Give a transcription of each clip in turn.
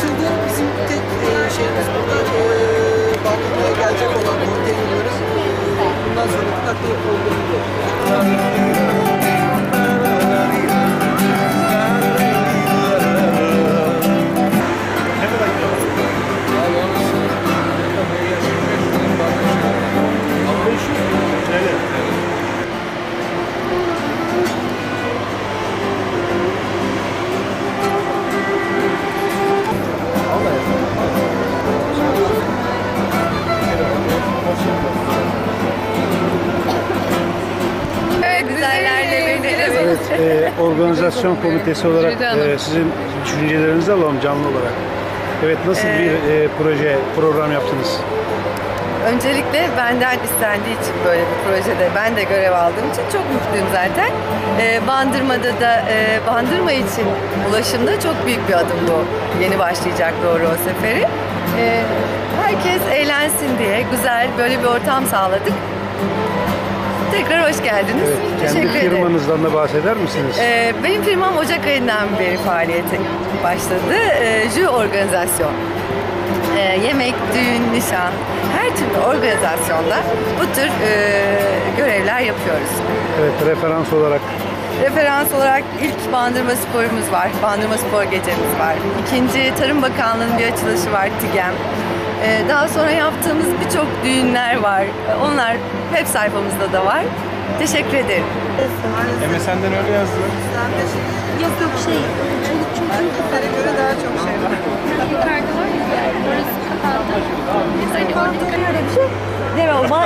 açıldı. Bizim tek e, şeyimiz burada e, Bandırma'ya gelecek olan konteynerleri bundan sonra nakliye programı e, organizasyon komitesi olarak e, sizin düşüncelerinizi alalım canlı olarak. Evet, nasıl Ee, bir e, proje, program yaptınız? Öncelikle benden istendiği için böyle bir projede ben de görev aldığım için çok mutluyum zaten. Ee, Bandırma'da da e, Bandırma için ulaşımda çok büyük bir adım bu. Yeni başlayacak doğru o seferi. Ee, herkes eğlensin diye güzel böyle bir ortam sağladık. Tekrar hoş geldiniz. Evet, kendi Teşekkür ederim. firmanızdan da bahseder misiniz? Ee, benim firmam Ocak ayından beri faaliyete başladı. Ee, Jü Organizasyon. Ee, yemek, düğün, nişan, her türlü organizasyonda bu tür e, görevler yapıyoruz. Evet, referans olarak Referans olarak ilk Bandırma Spor'umuz var. Bandırma Spor Gecemiz var. İkinci Tarım Bakanlığı'nın bir açılışı var TİGEM. Ee, daha sonra yaptığımız birçok düğünler var. Onlar web sayfamızda da var. Teşekkür ederim. MSN'den öyle yazdılar. Yok yok şey, çoluk çocuğun göre daha çok şey var. yukarıda var ya, orası kapandı. Biz hani orada Öyle bir şey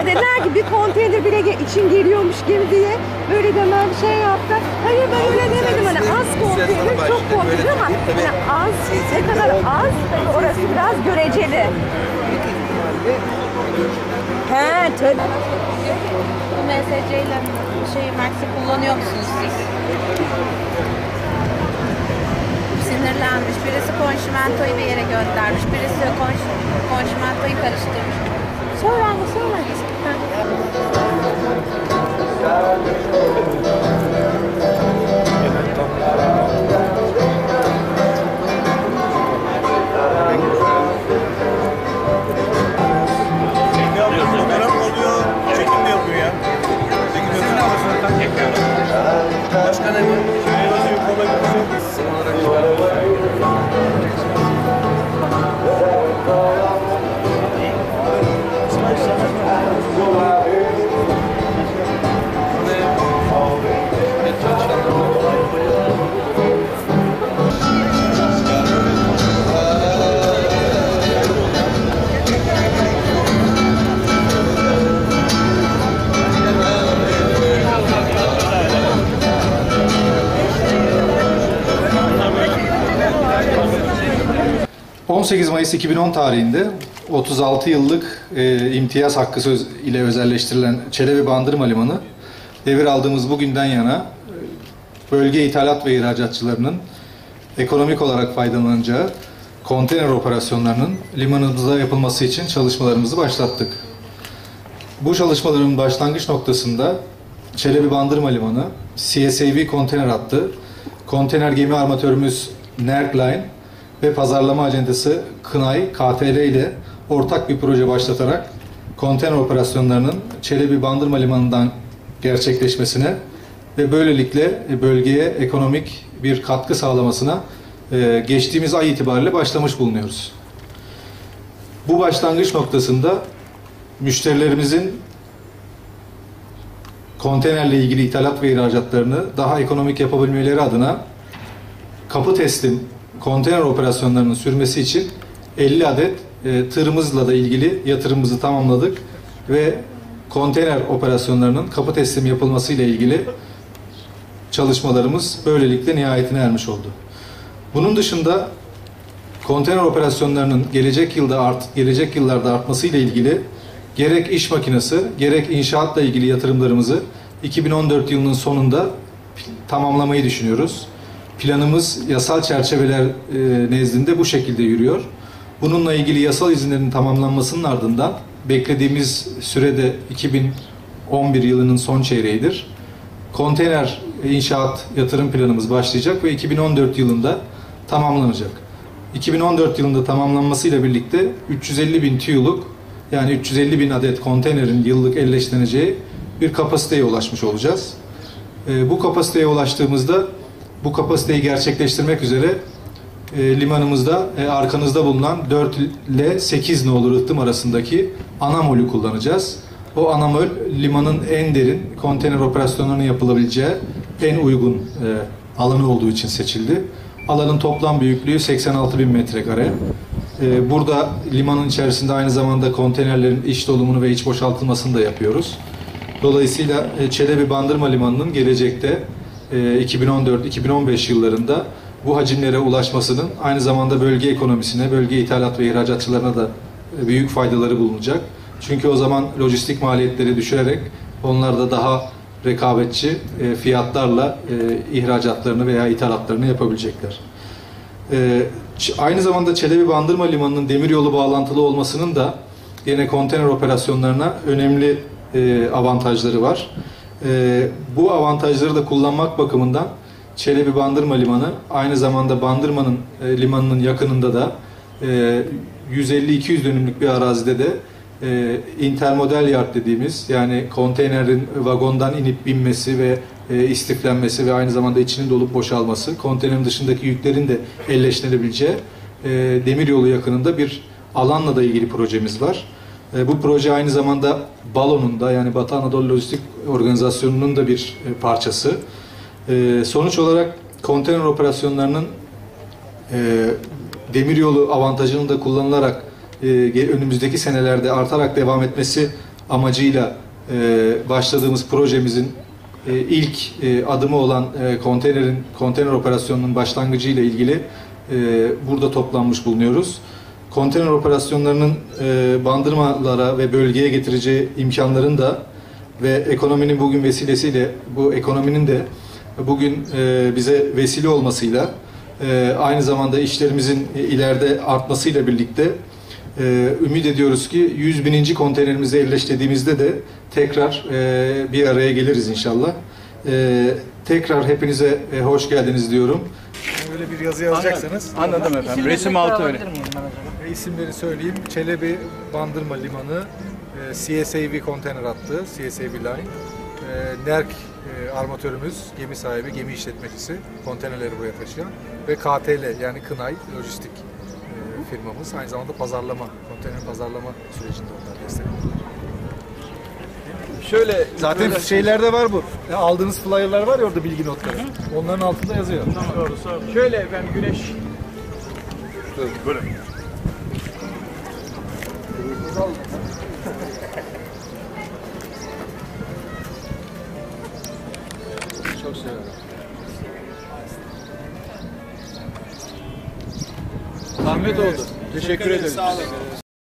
ki bir konteyner bile ge- için geliyormuş gibi diye böyle demem şey yaptı. Hayır ben öyle demedim hani az konteyner çok konteyner ama hani az ne kadar az tabii orası biraz göreceli. He tabii. bu MSC ile şey Max'i kullanıyor musunuz siz? Sinirlenmiş. Birisi konşimentoyu bir yere göndermiş. Birisi konş, konşimentoyu Fotoğraf oluyor? Çekim mi yapıyor ya? Çekim. Başka ne? Şöyle yazıyor, kola gidiyor. Ee, 18 Mayıs 2010 tarihinde 36 yıllık e, imtiyaz hakkı söz ile özelleştirilen Çelebi Bandırma Limanı devir aldığımız bugünden yana e, bölge ithalat ve ihracatçılarının ekonomik olarak faydalanacağı konteyner operasyonlarının limanımızda yapılması için çalışmalarımızı başlattık. Bu çalışmaların başlangıç noktasında Çelebi Bandırma Limanı, CSAV konteyner hattı, konteyner gemi armatörümüz Nerkline ve pazarlama acentesi Kınay KTL ile ortak bir proje başlatarak konteyner operasyonlarının Çelebi Bandırma Limanı'ndan gerçekleşmesine ve böylelikle bölgeye ekonomik bir katkı sağlamasına e, geçtiğimiz ay itibariyle başlamış bulunuyoruz. Bu başlangıç noktasında müşterilerimizin konteynerle ilgili ithalat ve ihracatlarını daha ekonomik yapabilmeleri adına kapı teslim konteyner operasyonlarının sürmesi için 50 adet e, tırımızla da ilgili yatırımımızı tamamladık ve konteyner operasyonlarının kapı teslim yapılması ile ilgili çalışmalarımız böylelikle nihayetine ermiş oldu. Bunun dışında konteyner operasyonlarının gelecek yılda art, gelecek yıllarda artması ile ilgili gerek iş makinesi, gerek inşaatla ilgili yatırımlarımızı 2014 yılının sonunda tamamlamayı düşünüyoruz. Planımız yasal çerçeveler e, nezdinde bu şekilde yürüyor. Bununla ilgili yasal izinlerin tamamlanmasının ardından beklediğimiz sürede 2011 yılının son çeyreğidir. Konteyner inşaat yatırım planımız başlayacak ve 2014 yılında tamamlanacak. 2014 yılında tamamlanmasıyla birlikte 350 bin TEU'luk yani 350 bin adet konteynerin yıllık elleştirileceği bir kapasiteye ulaşmış olacağız. E, bu kapasiteye ulaştığımızda bu kapasiteyi gerçekleştirmek üzere e, limanımızda e, arkanızda bulunan 4 ile 8 nolu rıhtım arasındaki anamolü kullanacağız. O anamol limanın en derin konteyner operasyonlarının yapılabileceği en uygun e, alanı olduğu için seçildi. Alanın toplam büyüklüğü 86 bin metrekare. E, burada limanın içerisinde aynı zamanda konteynerlerin iç dolumunu ve iç boşaltılmasını da yapıyoruz. Dolayısıyla e, Çelebi Bandırma Limanı'nın gelecekte 2014-2015 yıllarında bu hacimlere ulaşmasının aynı zamanda bölge ekonomisine, bölge ithalat ve ihracatçılarına da e, büyük faydaları bulunacak. Çünkü o zaman lojistik maliyetleri düşürerek onlar da daha rekabetçi e, fiyatlarla e, ihracatlarını veya ithalatlarını yapabilecekler. E, aynı zamanda Çelebi Bandırma Limanı'nın demiryolu bağlantılı olmasının da yine konteyner operasyonlarına önemli e, avantajları var. E, bu avantajları da kullanmak bakımından Çelebi Bandırma Limanı aynı zamanda Bandırma'nın e, limanının yakınında da e, 150-200 dönümlük bir arazide de e, intermodal yard dediğimiz yani konteynerin vagondan inip binmesi ve e, istiflenmesi ve aynı zamanda içinin dolup boşalması, konteynerin dışındaki yüklerin de elleştirilebileceği e, demiryolu yakınında bir alanla da ilgili projemiz var. E, bu proje aynı zamanda Balo'nun da yani Batı Anadolu Lojistik Organizasyonu'nun da bir e, parçası. E, sonuç olarak konteyner operasyonlarının e, demiryolu avantajının da kullanılarak e, önümüzdeki senelerde artarak devam etmesi amacıyla e, başladığımız projemizin e, ilk e, adımı olan e, konteynerin konteyner operasyonunun başlangıcı ile ilgili e, burada toplanmış bulunuyoruz. Konteyner operasyonlarının e, bandırmalara ve bölgeye getireceği imkanların da ve ekonominin bugün vesilesiyle bu ekonominin de bugün e, bize vesile olmasıyla e, aynı zamanda işlerimizin ileride artmasıyla birlikte e, ümit ediyoruz ki 100 bininci konteynerimizi elleştirdiğimizde de tekrar e, bir araya geliriz inşallah. E, tekrar hepinize e, hoş geldiniz diyorum. Böyle bir yazı yazacaksanız Anladım efendim. Resim altı öyle. e, isimleri söyleyeyim. Çelebi Bandırma Limanı, e, CSAV konteyner hattı, CSAV line. E, NERK e, armatörümüz, gemi sahibi, gemi işletmecisi, konteynerleri buraya taşıyan ve KTL yani Kınay lojistik e, firmamız. Aynı zamanda pazarlama, konteyner pazarlama sürecinde onlar destek. Şöyle Zaten böyle- şeylerde var bu. E, aldığınız flyer'lar var ya orada bilgi notları. Onların altında yazıyor. şöyle efendim güneş Çok severim. Ahmet oldu. Teşekkür ederim. Sağ olun.